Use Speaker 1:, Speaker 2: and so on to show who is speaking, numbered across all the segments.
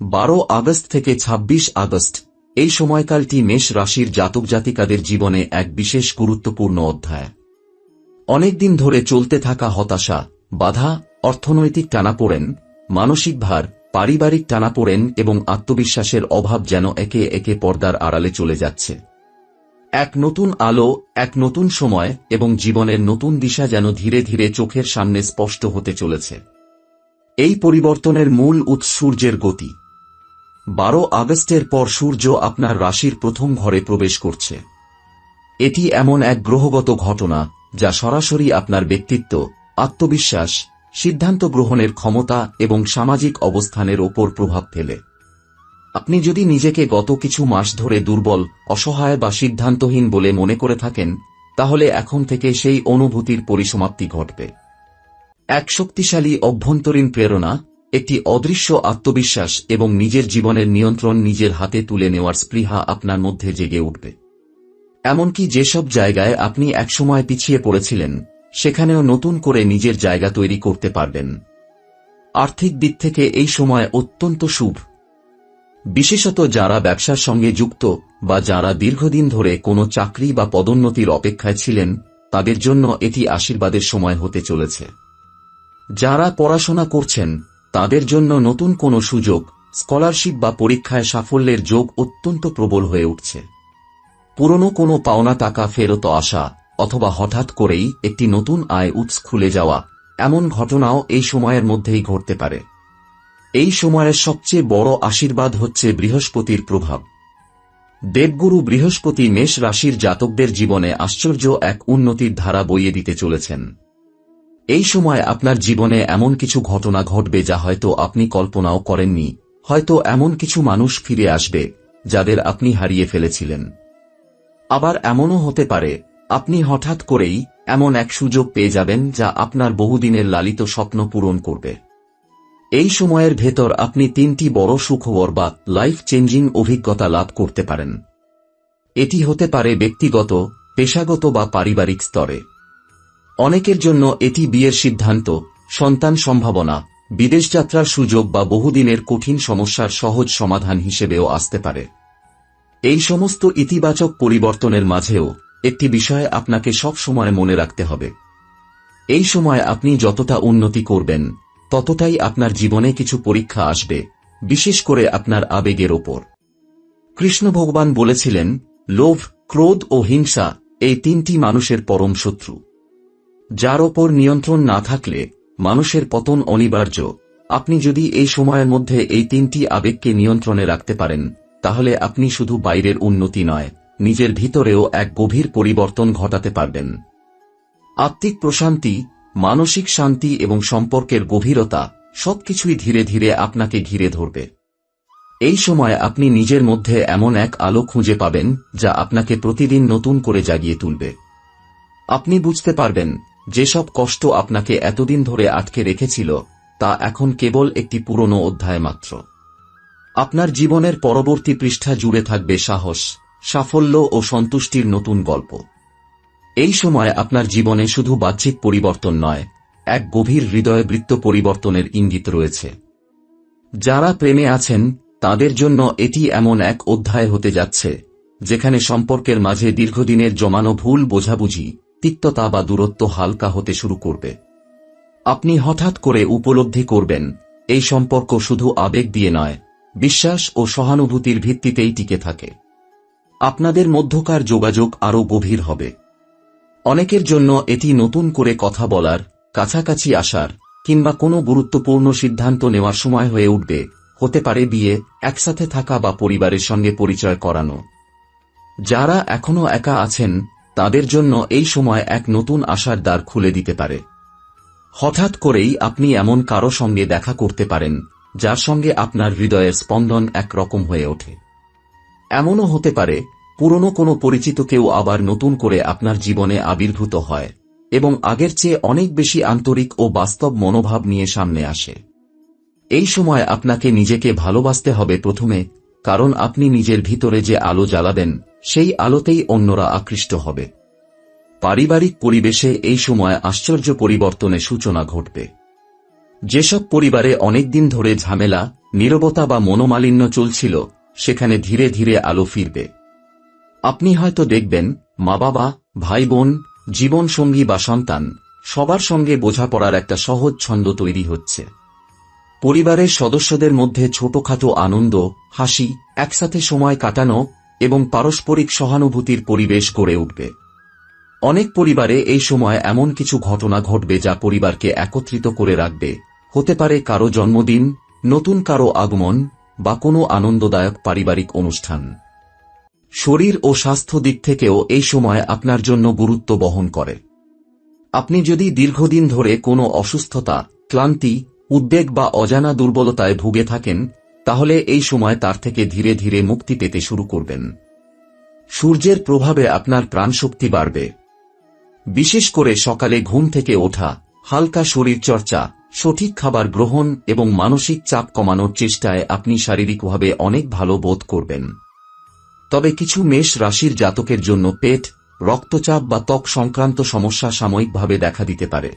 Speaker 1: বারো আগস্ট থেকে ২৬ আগস্ট। এই সময়কালটি মেষ রাশির জাতক জাতিকাদের জীবনে এক বিশেষ গুরুত্বপূর্ণ অধ্যায়। অনেকদিন ধরে চলতে থাকা হতাশা, বাধা, অর্থনৈতিক টানাপোড়েন, মানসিক ভার, পারিবারিক টানাপোড়েন এবং আত্মবিশ্বাসের অভাব যেন একে একে পর্দার আড়ালে চলে যাচ্ছে। এক নতুন আলো, এক নতুন সময় এবং জীবনের নতুন দিশা যেন ধীরে ধীরে চোখের সামনে স্পষ্ট হতে চলেছে। এই পরিবর্তনের মূল উৎস সূর্যের গতি। বারো আগস্টের পর সূর্য আপনার রাশির প্রথম ঘরে প্রবেশ করছে। এটি এমন এক গ্রহগত ঘটনা, যা সরাসরি আপনার ব্যক্তিত্ব, আত্মবিশ্বাস, সিদ্ধান্ত গ্রহণের ক্ষমতা এবং সামাজিক অবস্থানের ওপর প্রভাব ফেলে। আপনি যদি নিজেকে গত কিছু মাস ধরে দুর্বল, অসহায় বা সিদ্ধান্তহীন বলে মনে করে থাকেন, তাহলে এখন থেকে সেই অনুভূতির পরিসমাপ্তি ঘটবে। এক শক্তিশালী অভ্যন্তরীণ প্রেরণা একটি অদৃশ্য আত্মবিশ্বাস এবং নিজের জীবনের নিয়ন্ত্রণ নিজের হাতে তুলে নেওয়ার স্পৃহা আপনার মধ্যে জেগে উঠবে। এমনকি যেসব জায়গায় আপনি একসময় পিছিয়ে পড়েছিলেন, সেখানেও নতুন করে নিজের জায়গা তৈরি করতে পারবেন। আর্থিক দিক থেকে এই সময় অত্যন্ত শুভ। বিশেষত যারা ব্যবসার সঙ্গে যুক্ত বা যারা দীর্ঘদিন ধরে কোনো চাকরি বা পদোন্নতির অপেক্ষায় ছিলেন, তাদের জন্য এটি আশীর্বাদের সময় হতে চলেছে। যারা পড়াশোনা করছেন তাদের জন্য নতুন কোনো সুযোগ, স্কলারশিপ বা পরীক্ষায় সাফল্যের যোগ অত্যন্ত প্রবল হয়ে উঠছে। পুরনো কোনো পাওনা টাকা ফেরত আসা অথবা হঠাৎ করেই একটি নতুন আয় উৎস খুলে যাওয়া এমন ঘটনাও এই সময়ের মধ্যেই ঘটতে পারে। এই সময়ের সবচেয়ে বড় আশীর্বাদ হচ্ছে বৃহস্পতির প্রভাব। দেবগুরু বৃহস্পতি মেষ রাশির জাতকদের জীবনে আশ্চর্য এক উন্নতির ধারা বইয়ে দিতে চলেছেন। এই সময় আপনার জীবনে এমন কিছু ঘটনা ঘটবে যা হয়তো আপনি কল্পনাও করেননি, হয়তো এমন কিছু মানুষ ফিরে আসবে, যাদের আপনি হারিয়ে ফেলেছিলেন। আবার এমনও হতে পারে, আপনি হঠাৎ করেই এমন এক সুযোগ পেয়ে যাবেন যা আপনার বহুদিনের লালিত স্বপ্ন পূরণ করবে। এই সময়ের ভেতর আপনি তিনটি বড় সুখবর বা লাইফ চেঞ্জিং অভিজ্ঞতা লাভ করতে পারেন। এটি হতে পারে ব্যক্তিগত, পেশাগত বা পারিবারিক স্তরে। অনেকের জন্য এটি বিয়ের সিদ্ধান্ত, সন্তান সম্ভাবনা, বিদেশ যাত্রার সুযোগ বা বহুদিনের কঠিন সমস্যার সহজ সমাধান হিসেবেও আসতে পারে। এই সমস্ত ইতিবাচক পরিবর্তনের মাঝেও একটি বিষয় আপনাকে সব সময় মনে রাখতে হবে। এই সময় আপনি যতটা উন্নতি করবেন, ততটাই আপনার জীবনে কিছু পরীক্ষা আসবে, বিশেষ করে আপনার আবেগের ওপর। কৃষ্ণ ভগবান বলেছিলেন, লোভ, ক্রোধ ও হিংসা এই তিনটি মানুষের পরম শত্রু। যার ওপর নিয়ন্ত্রণ না থাকলে মানুষের পতন অনিবার্য। আপনি যদি এই সময়ের মধ্যে এই তিনটি আবেগকে নিয়ন্ত্রণে রাখতে পারেন, তাহলে আপনি শুধু বাইরের উন্নতি নয়, নিজের ভিতরেও এক গভীর পরিবর্তন ঘটাতে পারবেন। আত্মিক প্রশান্তি, মানসিক শান্তি এবং সম্পর্কের গভীরতা সবকিছুই ধীরে ধীরে আপনাকে ঘিরে ধরবে। এই সময় আপনি নিজের মধ্যে এমন এক আলো খুঁজে পাবেন যা আপনাকে প্রতিদিন নতুন করে জাগিয়ে তুলবে। আপনি বুঝতে পারবেন যেসব কষ্ট আপনাকে এতদিন ধরে আটকে রেখেছিল, তা এখন কেবল একটি পুরনো অধ্যায় মাত্র। আপনার জীবনের পরবর্তী পৃষ্ঠা জুড়ে থাকবে সাহস, সাফল্য ও সন্তুষ্টির নতুন গল্প। এই সময় আপনার জীবনে শুধু বাহ্যিক পরিবর্তন নয়, এক গভীর হৃদয় বৃত্ত পরিবর্তনের ইঙ্গিত রয়েছে। যারা প্রেমে আছেন, তাদের জন্য এটি এমন এক অধ্যায় হতে যাচ্ছে, যেখানে সম্পর্কের মাঝে দীর্ঘদিনের জমানো ভুল বোঝাবুঝি তিক্ততা বা দূরত্ব হালকা হতে শুরু করবে। আপনি হঠাৎ করে উপলব্ধি করবেন, এই সম্পর্ক শুধু আবেগ দিয়ে নয়, বিশ্বাস ও সহানুভূতির ভিত্তিতেই টিকে থাকে। আপনাদের মধ্যকার যোগাযোগ আরও গভীর হবে। অনেকের জন্য এটি নতুন করে কথা বলার, কাছাকাছি আসার, কিংবা কোনো গুরুত্বপূর্ণ সিদ্ধান্ত নেওয়ার সময় হয়ে উঠবে, হতে পারে বিয়ে, একসাথে থাকা বা পরিবারের সঙ্গে পরিচয় করানো। যারা এখনও একা আছেন তাদের জন্য এই সময় এক নতুন আশার দ্বার খুলে দিতে পারে। হঠাৎ করেই আপনি এমন কারও সঙ্গে দেখা করতে পারেন, যার সঙ্গে আপনার হৃদয়ের স্পন্দন একরকম হয়ে ওঠে। এমনও হতে পারে, পুরনো কোনো পরিচিত কেউ আবার নতুন করে আপনার জীবনে আবির্ভূত হয় এবং আগের চেয়ে অনেক বেশি আন্তরিক ও বাস্তব মনোভাব নিয়ে সামনে আসে। এই সময় আপনাকে নিজেকে ভালোবাসতে হবে প্রথমে কারণ আপনি নিজের ভিতরে যে আলো জ্বালাবেন, সেই আলোতেই অন্যরা আকৃষ্ট হবে। পারিবারিক পরিবেশে এই সময় আশ্চর্য পরিবর্তনের সূচনা ঘটবে। যেসব পরিবারে অনেকদিন ধরে ঝামেলা, নীরবতা বা মনোমালিন্য চলছিল, সেখানে ধীরে ধীরে আলো ফিরবে। আপনি হয়তো দেখবেন মা বাবা ভাই বোন জীবনসঙ্গী বা সন্তান, সবার সঙ্গে বোঝাপড়ার একটা সহজ ছন্দ তৈরি হচ্ছে। পরিবারের সদস্যদের মধ্যে ছোটখাটো আনন্দ, হাসি, একসাথে সময় কাটানো এবং পারস্পরিক সহানুভূতির পরিবেশ গড়ে উঠবে। অনেক পরিবারে এই সময় এমন কিছু ঘটনা ঘটবে যা পরিবারকে একত্রিত করে রাখবে। হতে পারে কারও জন্মদিন, নতুন কারও আগমন বা কোনো আনন্দদায়ক পারিবারিক অনুষ্ঠান। শরীর ও স্বাস্থ্য দিক থেকেও এই সময় আপনার জন্য গুরুত্ব বহন করে। আপনি যদি দীর্ঘদিন ধরে কোনো অসুস্থতা, ক্লান্তি উদ্বেগ বা অজানা দুর্বলতায় ভুগে থাকেন, তাহলে এই সময় তার থেকে ধীরে ধীরে মুক্তি পেতে শুরু করবেন। সূর্যের প্রভাবে আপনার প্রাণশক্তি বাড়বে। বিশেষ করে সকালে ঘুম থেকে ওঠা, হালকা শরীরচর্চা সঠিক খাবার গ্রহণ এবং মানসিক চাপ কমানোর চেষ্টায় আপনি শারীরিকভাবে অনেক ভালো বোধ করবেন। তবে কিছু মেষ রাশির জাতকের জন্য পেট, রক্তচাপ বা ত্বক সংক্রান্ত সমস্যা সাময়িকভাবে দেখা দিতে পারে।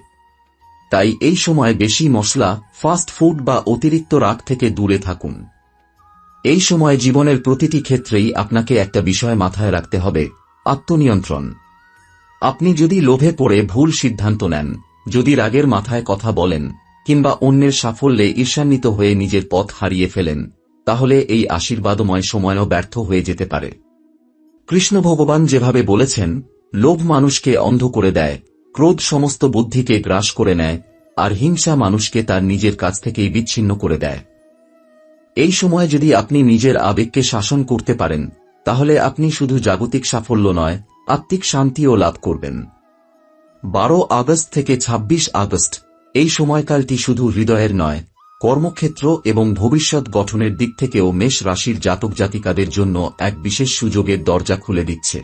Speaker 1: তাই এই সময় বেশি মশলা ফাস্ট ফুড বা অতিরিক্ত রাগ থেকে দূরে থাকুন। এই সময় জীবনের প্রতিটি ক্ষেত্রেই আপনাকে একটা বিষয় মাথায় রাখতে হবে, আত্মনিয়ন্ত্রণ। আপনি যদি লোভে পড়ে ভুল সিদ্ধান্ত নেন, যদি রাগের মাথায় কথা বলেন, কিংবা অন্যের সাফল্যে ঈর্ষান্বিত হয়ে নিজের পথ হারিয়ে ফেলেন, তাহলে এই আশীর্বাদময় সময়ও ব্যর্থ হয়ে যেতে পারে। কৃষ্ণ ভগবান যেভাবে বলেছেন, লোভ মানুষকে অন্ধ করে দেয় ক্রোধ সমস্ত বুদ্ধিকে গ্রাস করে নেয়, আর হিংসা মানুষকে তার নিজের কাছ থেকেই বিচ্ছিন্ন করে দেয়। এই সময় যদি আপনি নিজের আবেগকে শাসন করতে পারেন, তাহলে আপনি শুধু জাগতিক সাফল্য নয়, আত্মিক শান্তিও লাভ করবেন। বারো আগস্ট থেকে ২৬ আগস্ট, এই সময়কালটি শুধু হৃদয়ের নয়, কর্মক্ষেত্র এবং ভবিষ্যৎ গঠনের দিক থেকেও মেষ রাশির জাতক জাতিকাদের জন্য এক বিশেষ সুযোগের দরজা খুলে দিচ্ছে।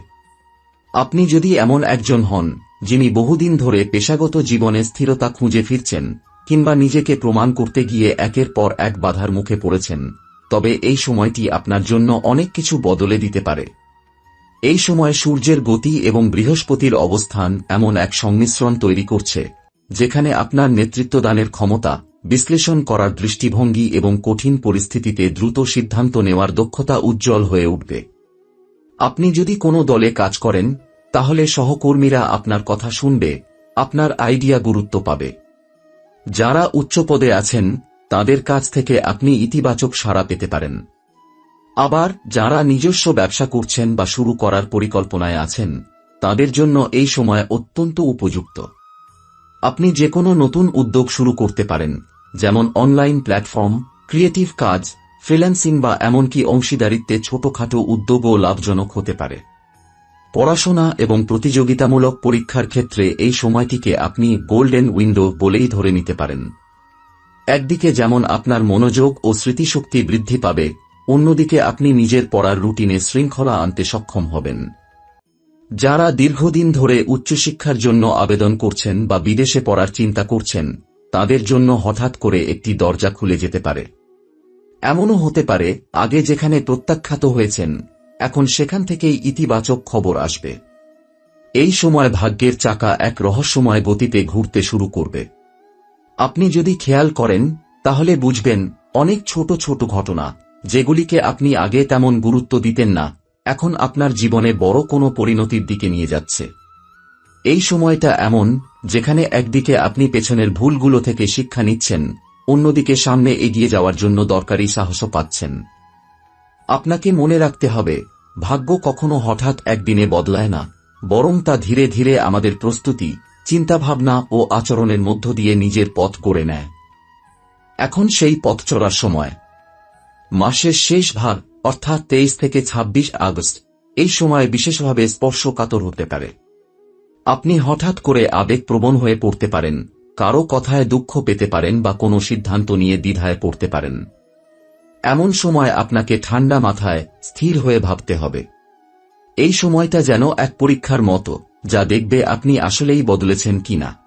Speaker 1: আপনি যদি এমন একজন হন যিনি বহুদিন ধরে পেশাগত জীবনে স্থিরতা খুঁজে ফিরছেন, কিংবা নিজেকে প্রমাণ করতে গিয়ে একের পর এক বাধার মুখে পড়েছেন, তবে এই সময়টি আপনার জন্য অনেক কিছু বদলে দিতে পারে। এই সময় সূর্যের গতি এবং বৃহস্পতির অবস্থান এমন এক সংমিশ্রণ তৈরি করছে, যেখানে আপনার নেতৃত্বদানের ক্ষমতা, বিশ্লেষণ করার দৃষ্টিভঙ্গি এবং কঠিন পরিস্থিতিতে দ্রুত সিদ্ধান্ত নেওয়ার দক্ষতা উজ্জ্বল হয়ে উঠবে। আপনি যদি কোনো দলে কাজ করেন তাহলে সহকর্মীরা আপনার কথা শুনবে, আপনার আইডিয়া গুরুত্ব পাবে। যারা উচ্চ পদে আছেন, তাদের কাছ থেকে আপনি ইতিবাচক সাড়া পেতে পারেন। আবার যারা নিজস্ব ব্যবসা করছেন বা শুরু করার পরিকল্পনায় আছেন, তাদের জন্য এই সময় অত্যন্ত উপযুক্ত। আপনি যে কোনো নতুন উদ্যোগ শুরু করতে পারেন, যেমন অনলাইন প্ল্যাটফর্ম, ক্রিয়েটিভ কাজ, ফ্রিল্যান্সিং বা এমনকি অংশীদারিত্বে ছোটখাটো উদ্যোগও লাভজনক হতে পারে। পড়াশোনা এবং প্রতিযোগিতামূলক পরীক্ষার ক্ষেত্রে এই সময়টিকে আপনি গোল্ডেন উইন্ডো বলেই ধরে নিতে পারেন। একদিকে যেমন আপনার মনোযোগ ও স্মৃতিশক্তি বৃদ্ধি পাবে, অন্যদিকে আপনি নিজের পড়ার রুটিনে শৃঙ্খলা আনতে সক্ষম হবেন। যারা দীর্ঘদিন ধরে উচ্চশিক্ষার জন্য আবেদন করছেন বা বিদেশে পড়ার চিন্তা করছেন, তাদের জন্য হঠাৎ করে একটি দরজা খুলে যেতে পারে। এমনও হতে পারে, আগে যেখানে প্রত্যাখ্যাত হয়েছেন এখন সেখান থেকেই ইতিবাচক খবর আসবে। এই সময় ভাগ্যের চাকা এক রহস্যময় গতিতে ঘুরতে শুরু করবে। আপনি যদি খেয়াল করেন, তাহলে বুঝবেন, অনেক ছোট ছোট ঘটনা, যেগুলিকে আপনি আগে তেমন গুরুত্ব দিতেন না, এখন আপনার জীবনে বড় কোনো পরিণতির দিকে নিয়ে যাচ্ছে। এই সময়টা এমন, যেখানে একদিকে আপনি পেছনের ভুলগুলো থেকে শিক্ষা নিচ্ছেন, অন্যদিকে সামনে এগিয়ে যাওয়ার জন্য দরকারি সাহসও পাচ্ছেন। আপনাকে মনে রাখতে হবে, ভাগ্য কখনো হঠাৎ একদিনে বদলায় না, বরং তা ধীরে ধীরে আমাদের প্রস্তুতি, চিন্তাভাবনা ও আচরণের মধ্য দিয়ে নিজের পথ করে নেয়। এখন সেই পথ চড়ার সময়। মাসের শেষ ভাগ, অর্থাৎ তেইশ থেকে ২৬ আগস্ট, এই সময় বিশেষভাবে স্পর্শকাতর হতে পারে। আপনি হঠাৎ করে আবেগপ্রবণ হয়ে পড়তে পারেন কারও কথায় দুঃখ পেতে পারেন বা কোনো সিদ্ধান্ত নিয়ে দ্বিধায় পড়তে পারেন। এমন সময় আপনাকে ঠান্ডা মাথায় স্থির হয়ে ভাবতে হবে। এই সময়টা যেন এক পরীক্ষার মতো, যা দেখবে আপনি আসলেই বদলেছেন কিনা।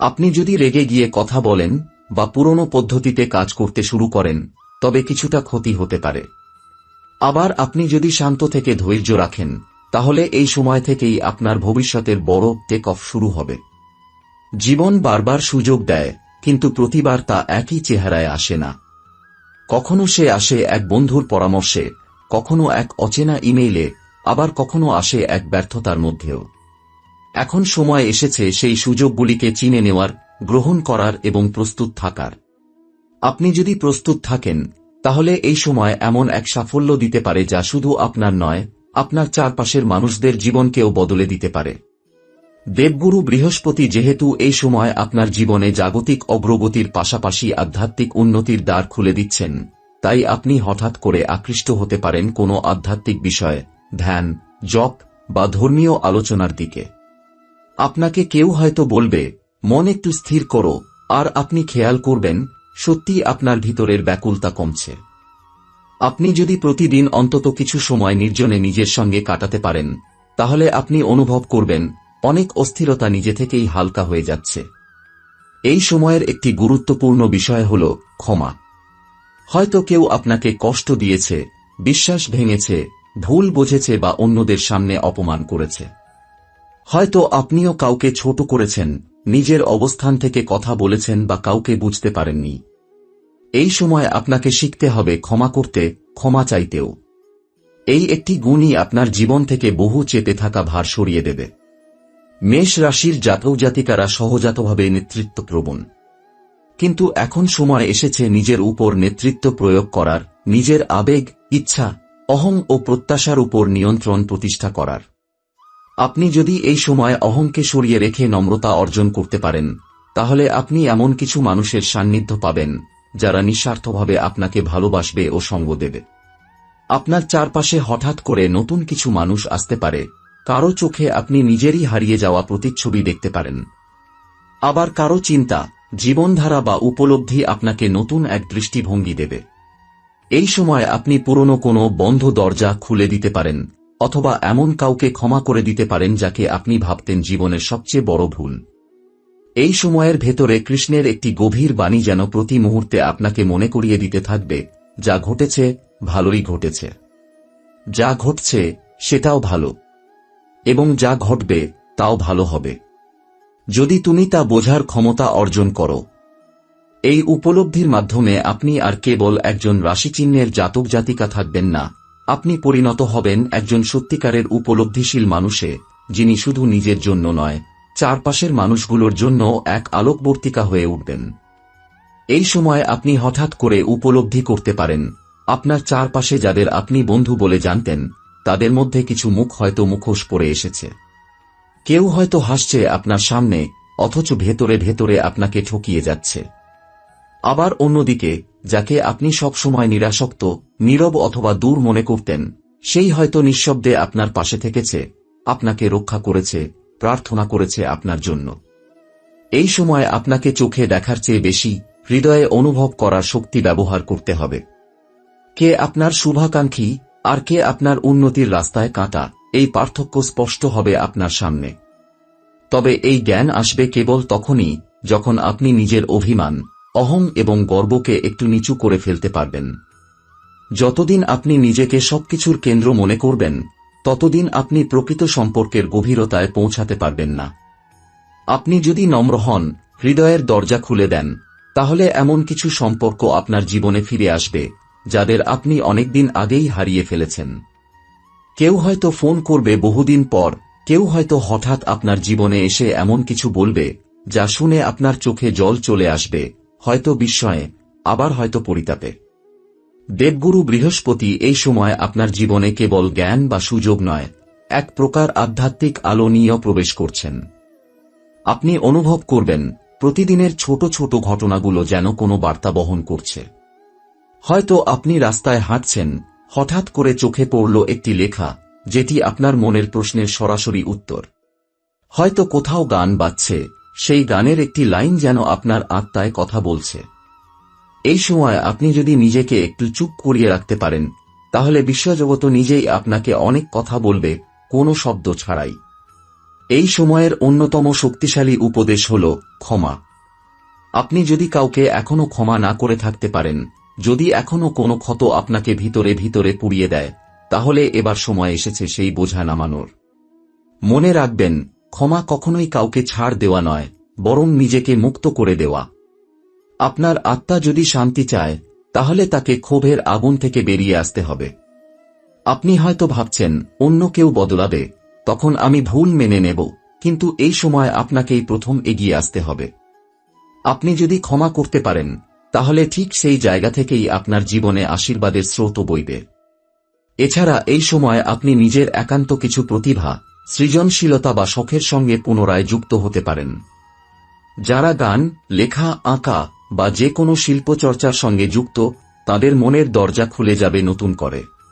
Speaker 1: আপনি যদি রেগে গিয়ে কথা বলেন বা পুরনো পদ্ধতিতে কাজ করতে শুরু করেন, তবে কিছুটা ক্ষতি হতে পারে। আবার আপনি যদি শান্ত থেকে ধৈর্য রাখেন, তাহলে এই সময় থেকেই আপনার ভবিষ্যতের বড় টেক অফ শুরু হবে। জীবন বারবার সুযোগ দেয়, কিন্তু প্রতিবার তা একই চেহারায় আসে না। কখনো সে আসে এক বন্ধুর পরামর্শে, কখনো এক অচেনা ইমেইলে, আবার কখনো আসে এক ব্যর্থতার মধ্যেও। এখন সময় এসেছে সেই সুযোগগুলিকে চিনে নেওয়ার, গ্রহণ করার এবং প্রস্তুত থাকার। আপনি যদি প্রস্তুত থাকেন, তাহলে এই সময় এমন এক সাফল্য দিতে পারে যা শুধু আপনার নয়, আপনার চারপাশের মানুষদের জীবনকেও বদলে দিতে পারে। দেবগুরু বৃহস্পতি যেহেতু এই সময় আপনার জীবনে জাগতিক অগ্রগতির পাশাপাশি আধ্যাত্মিক উন্নতির দ্বার খুলে দিচ্ছেন, তাই আপনি হঠাৎ করে আকৃষ্ট হতে পারেন কোনো আধ্যাত্মিক বিষয়, ধ্যান, জপ বা ধর্মীয় আলোচনার দিকে। আপনাকে কেউ হয়তো বলবে, মন একটু স্থির করো, আর আপনি খেয়াল করবেন, সত্যি আপনার ভিতরের ব্যাকুলতা কমছে। আপনি যদি প্রতিদিন অন্তত কিছু সময় নির্জনে নিজের সঙ্গে কাটাতে পারেন, তাহলে আপনি অনুভব করবেন অনেক অস্থিরতা নিজে থেকেই হালকা হয়ে যাচ্ছে। এই সময়ের একটি গুরুত্বপূর্ণ বিষয় হল ক্ষমা। হয়তো কেউ আপনাকে কষ্ট দিয়েছে, বিশ্বাস ভেঙেছে, ভুল বুঝেছে বা অন্যদের সামনে অপমান করেছে। হয়তো আপনিও কাউকে ছোট করেছেন, নিজের অবস্থান থেকে কথা বলেছেন বা কাউকে বুঝতে পারেননি। এই সময় আপনাকে শিখতে হবে ক্ষমা করতে, ক্ষমা চাইতেও। এই একটি গুণই আপনার জীবন থেকে বহু চেপে থাকা ভার সরিয়ে দেবে। মেষ রাশির জাতক জাতিকারা সহজাতভাবে নেতৃত্ব প্রবণ কিন্তু এখন সময় এসেছে নিজের উপর নেতৃত্ব প্রয়োগ করার, নিজের আবেগ, ইচ্ছা, অহং ও প্রত্যাশার উপর নিয়ন্ত্রণ প্রতিষ্ঠা করার। আপনি যদি এই সময় অহংকে সরিয়ে রেখে নম্রতা অর্জন করতে পারেন, তাহলে আপনি এমন কিছু মানুষের সান্নিধ্য পাবেন, যারা নিঃস্বার্থভাবে আপনাকে ভালোবাসবে ও সঙ্গ দেবে। আপনার চারপাশে হঠাৎ করে নতুন কিছু মানুষ আসতে পারে কারও চোখে আপনি নিজেরই হারিয়ে যাওয়া প্রতিচ্ছবি দেখতে পারেন। আবার কারও চিন্তা, জীবনধারা বা উপলব্ধি আপনাকে নতুন এক দৃষ্টিভঙ্গি দেবে। এই সময় আপনি পুরনো কোনো বন্ধ দরজা খুলে দিতে পারেন, অথবা এমন কাউকে ক্ষমা করে দিতে পারেন যাকে আপনি ভাবতেন জীবনের সবচেয়ে বড় ভুল। এই সময়ের ভেতরে কৃষ্ণের একটি গভীর বাণী যেন প্রতি মুহূর্তে আপনাকে মনে করিয়ে দিতে থাকবে, যা ঘটেছে, ভালোই ঘটেছে। যা ঘটছে, সেটাও ভালো। এবং যা ঘটবে, তাও ভালো হবে। যদি তুমি তা বোঝার ক্ষমতা অর্জন করো। এই উপলব্ধির মাধ্যমে আপনি আর কেবল একজন রাশিচিহ্নের জাতক জাতিকা থাকবেন না। আপনি পরিণত হবেন একজন সত্যিকারের উপলব্ধিশীল মানুষে, যিনি শুধু নিজের জন্য নয়, চারপাশের মানুষগুলোর জন্য এক আলোকবর্তিকা হয়ে উঠবেন। এই সময় আপনি হঠাৎ করে উপলব্ধি করতে পারেন। আপনার চারপাশে যাদের আপনি বন্ধু বলে জানতেন তাদের মধ্যে কিছু মুখ হয়তো মুখোশ পড়ে এসেছে। কেউ হয়তো হাসছে আপনার সামনে, অথচ ভেতরে ভেতরে আপনাকে ঠকিয়ে যাচ্ছে। আবার অন্যদিকে, যাকে আপনি সবসময় নিরাসক্ত, নীরব অথবা দূর মনে করতেন, সেই হয়তো নিঃশব্দে আপনার পাশে থেকেছে, আপনাকে রক্ষা করেছে, প্রার্থনা করেছে আপনার জন্য। এই সময় আপনাকে চোখে দেখার চেয়ে বেশি হৃদয়ে অনুভব করার শক্তি ব্যবহার করতে হবে। কে আপনার শুভাকাঙ্ক্ষী আর কে আপনার উন্নতির রাস্তায় কাঁটা? এই পার্থক্য স্পষ্ট হবে আপনার সামনে। তবে এই জ্ঞান আসবে কেবল তখনই যখন আপনি নিজের অভিমান, অহং এবং গর্বকে একটু নিচু করে ফেলতে পারবেন। যতদিন আপনি নিজেকে সবকিছুর কেন্দ্র মনে করবেন, ততদিন আপনি প্রকৃত সম্পর্কের গভীরতায় পৌঁছাতে পারবেন না। আপনি যদি নম্র হন, হৃদয়ের দরজা খুলে দেন, তাহলে এমন কিছু সম্পর্ক আপনার জীবনে ফিরে আসবে। যাদের আপনি অনেকদিন আগেই হারিয়ে ফেলেছেন। কেউ হয়তো ফোন করবে বহুদিন পর, কেউ হয়তো হঠাৎ আপনার জীবনে এসে এমন কিছু বলবে, যা শুনে আপনার চোখে জল চলে আসবে, হয়তো বিস্ময়ে, আবার হয়তো পরিতাপে। দেবগুরু বৃহস্পতি এই সময় আপনার জীবনে কেবল জ্ঞান বা সুযোগ নয়, এক প্রকার আধ্যাত্মিক আলো নিয়েও প্রবেশ করছেন। আপনি অনুভব করবেন, প্রতিদিনের ছোট ছোট ঘটনাগুলো যেন কোনো বার্তা বহন করছে। হয়তো আপনি রাস্তায় হাঁটছেন, হঠাৎ করে চোখে পড়ল একটি লেখা, যেটি আপনার মনের প্রশ্নের সরাসরি উত্তর। হয়তো কোথাও গান বাজছে, সেই গানের একটি লাইন যেন আপনার আত্মায় কথা বলছে। এই সময় আপনি যদি নিজেকে একটু চুপ করিয়ে রাখতে পারেন, তাহলে বিশ্বজগত নিজেই আপনাকে অনেক কথা বলবে, কোনো শব্দ ছাড়াই। এই সময়ের অন্যতম শক্তিশালী উপদেশ হল ক্ষমা। আপনি যদি কাউকে এখনও ক্ষমা না করে থাকতে পারেন যদি এখনও কোনো ক্ষত আপনাকে ভিতরে ভিতরে পুড়িয়ে দেয়, তাহলে এবার সময় এসেছে সেই বোঝা নামানোর। মনে রাখবেন, ক্ষমা কখনোই কাউকে ছাড় দেওয়া নয়, বরং নিজেকে মুক্ত করে দেওয়া। আপনার আত্মা যদি শান্তি চায়, তাহলে তাকে ক্ষোভের আগুন থেকে বেরিয়ে আসতে হবে। আপনি হয়তো ভাবছেন, অন্য কেউ বদলাবে, তখন আমি ভুল মেনে নেব, কিন্তু এই সময় আপনাকেই প্রথম এগিয়ে আসতে হবে। আপনি যদি ক্ষমা করতে পারেন তাহলে ঠিক সেই জায়গা থেকেই আপনার জীবনে আশীর্বাদের স্রোত বইবে। এছাড়া এই সময় আপনি নিজের একান্ত কিছু প্রতিভা, সৃজনশীলতা বা শখের সঙ্গে পুনরায় যুক্ত হতে পারেন। যারা গান, লেখা, আঁকা বা যে কোনো শিল্পচর্চার সঙ্গে যুক্ত, তাদের মনের দরজা খুলে যাবে নতুন করে।